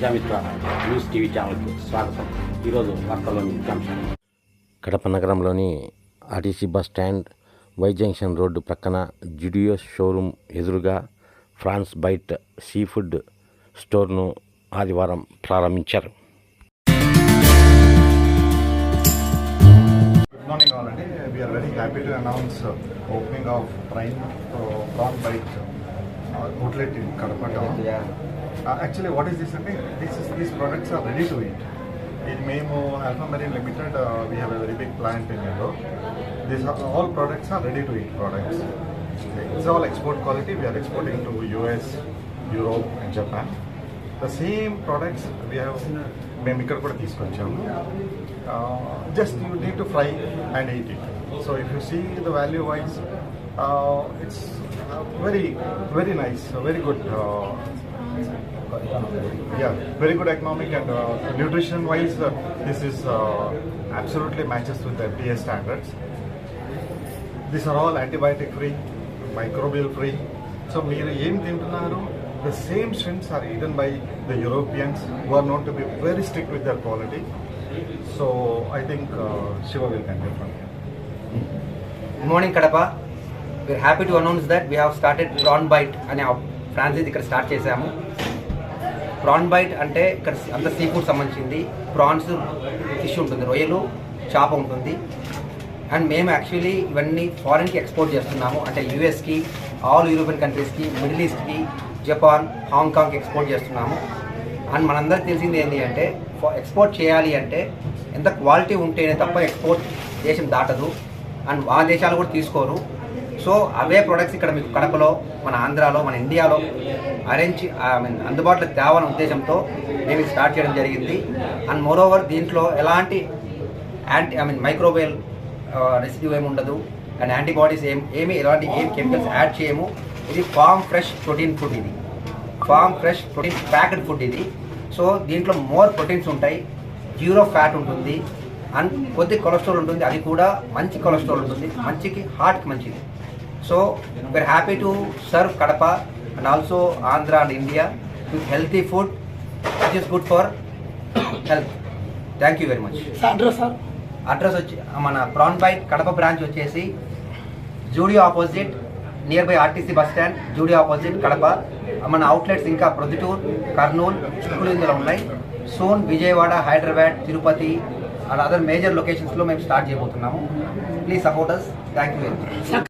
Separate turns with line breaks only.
Prajamitra news TV ఛానల్కి స్వాగతం. ఈరోజు వార్తల్లోని ముఖ్యాంశాలు
కడప నగరంలోని RTC bus stand Y junction road ప్రక్కన జుడియో షోరూమ్ ఎదురుగా ఫ్రాన్స్ బైట్ సీ ఫుడ్ స్టోర్ను ఆదివారం ప్రారంభించారు.
Already. We are very happy to announce uh, opening of Prime outlet in Kadapa town. Uh, actually, what is this? Okay, this is, these products are ready to eat. In Memo Alpha Marine Limited, uh, we have a very big plant in Indo. These are, all products are ready to eat products. It's all export quality. We are exporting to US, Europe, and Japan. The same products we have మేము ఇక్కడ కూడా తీసుకొచ్చాము just you need to fry and eat it. So if you see the value wise, uh, it's uh, very, very nice, uh, very good. Uh, yeah, very good economic and uh, nutrition wise, uh, this is uh, absolutely matches with the FDA standards. These are all antibiotic free, microbial free. So మీరు ఏం తింటున్నారు the same shrimps are eaten by the Europeans who are known to be very strict with their quality. So I think uh, Shiva will continue from here.
Good morning Kadapa We are happy to announce that we have started prawn bite అనే franchise ఇక్కడ start చేశాము. Prawn bite అంటే ఇక్కడ అంత sea food సంబంధించింది. Prawns fish ఉంటుంది. రొయ్యలు చేప ఉంటుంది. అండ్ మేము యాక్చువల్లీ ఇవన్నీ ఫారిన్కి ఎక్స్పోర్ట్ చేస్తున్నాము. అంటే యూఎస్కి ఆల్ యూరోపియన్ కంట్రీస్కి మిడిల్ ఈస్ట్కి జపాన్ హాంకాంగ్కి ఎక్స్పోర్ట్ చేస్తున్నాము. అండ్ మనందరికి తెలిసింది ఏంటి అంటే ఎక్స్పోర్ట్ చేయాలి అంటే ఎంత క్వాలిటీ ఉంటేనే తప్ప ఎక్స్పోర్ట్ దేశం దాటదు. అండ్ ఆ దేశాలు కూడా తీసుకోరు. సో అవే ప్రొడక్ట్స్ ఇక్కడ మీకు కడపలో మన ఆంధ్రాలో మన ఇండియాలో అరేంజ్ ఐ మీన్ అందుబాటులో తేవాలనే ఉద్దేశంతో మేము స్టార్ట్ చేయడం జరిగింది. అండ్ మోరోవర్ దీంట్లో ఎలాంటి anti I mean microbial residue ఏమి ఉండదు. అండ్ యాంటీబాడీస్ ఏం ఏమి ఎలాంటి ఏం కెమికల్స్ యాడ్ చేయము. ఇది ఫామ్ ఫ్రెష్ ప్రోటీన్ ఫుడ్ ఇది. Farm fresh protein packed food ఇది. సో దీంట్లో మోర్ ప్రోటీన్స్ ఉంటాయి. జీరో ఫ్యాట్ ఉంటుంది. అండ్ కొద్ది కొలెస్ట్రాల్ ఉంటుంది. అది కూడా మంచి కొలెస్ట్రాల్ ఉంటుంది. మంచికి హార్ట్కి మంచిది. So we are happy to serve Kadapa and also Andhra and India with healthy food which is good for health thank you very much address వచ్చి మన ప్రాన్ బైట్ కడప బ్రాంచ్ వచ్చేసి Zudio opposite near by RTC bus stand Zudio opposite Kadapa మన outlets ఇంకా ప్రొద్దుటూర్ కర్నూలు చిక్కులు ఇందులో ఉన్నాయి. Soon Vijayawada Hyderabad Tirupati and other major లొకేషన్స్లో మేము start చేయబోతున్నాము. Please support us thank you very much